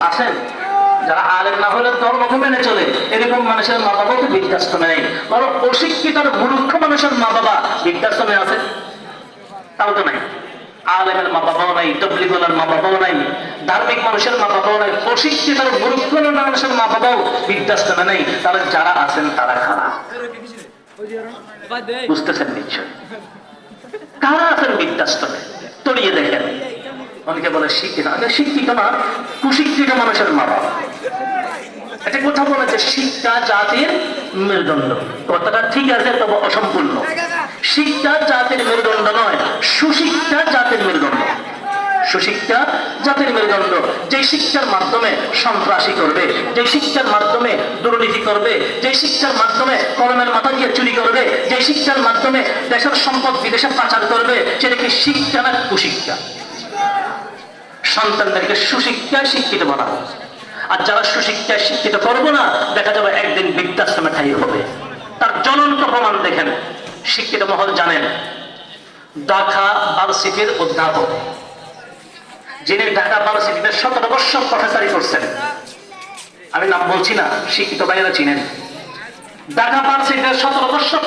আছেন? যারা আলেম না হলে ধর্মকে মেনে চলে। এরকম মানুষের মা বাবাও তো বৃদ্ধাশ্রমে নেই। বরং অশিক্ষিত মূর্খ মানুষের মা বাবা বৃদ্ধাশ্রমে আছে। তাও তো নাই। আলেমের মা বাবাও নাই, তবলিগুলার মা বাবাও নাই, ধার্মিক মানুষের মা বাবাও নাই, অশিক্ষিত মূর্খ মানুষের মা বাবাও বৃদ্ধাশ্রমে নেই। তাহলে যারা আছেন তারা খারাপ বুঝতেছেন নিশ্চয়? কারা আছেন বৃদ্ধাশ্রমে? তড়িয়ে দেখেন। অনেকে বলে শিক্ষিত আগে শিক্ষিত না কুশিক্ষিত মানুষের মা বাবা? এটা কোথাও বলেছে শিক্ষা জাতির মেরুদণ্ড। কথাটা ঠিক আছে, তবে অসম্পূর্ণ। শিক্ষা জাতির মেরুদণ্ড নয়, সুশিক্ষা জাতির মেরুদণ্ড। সুশিক্ষা জাতির মেরুদণ্ড যে শিক্ষার মাধ্যমে সন্ত্রাসী করবে যে শিক্ষার মাধ্যমে দুর্নীতি করবে যে শিক্ষার মাধ্যমে কলমের মাথা দিয়ে চুরি করবে যে শিক্ষার মাধ্যমে দেশের সম্পদ বিদেশে পাচার করবে, সেটা কি শিক্ষা না কুশিক্ষা? সন্তানদেরকে সুশিক্ষায় শিক্ষিত বানাবো আর যারা সুশিক্ষায় শিক্ষিত করব না, দেখা যাবে একদিন বৃদ্ধাশ্রমে ঠাই হবে। তার জ্বলন্ত প্রমাণ দেখেন। শিক্ষিত মহল জানেন, ঢাকা ভার্সিটির অধ্যাপক, যিনি ঢাকা ভার্সিটিতে সতেরো বৎসর প্রফেসরি করছেন। আমি নাম বলছি না, শিক্ষিত ভাইয়েরা চিনেন। ঢাকা ভার্সিটিতে সতেরো বৎসর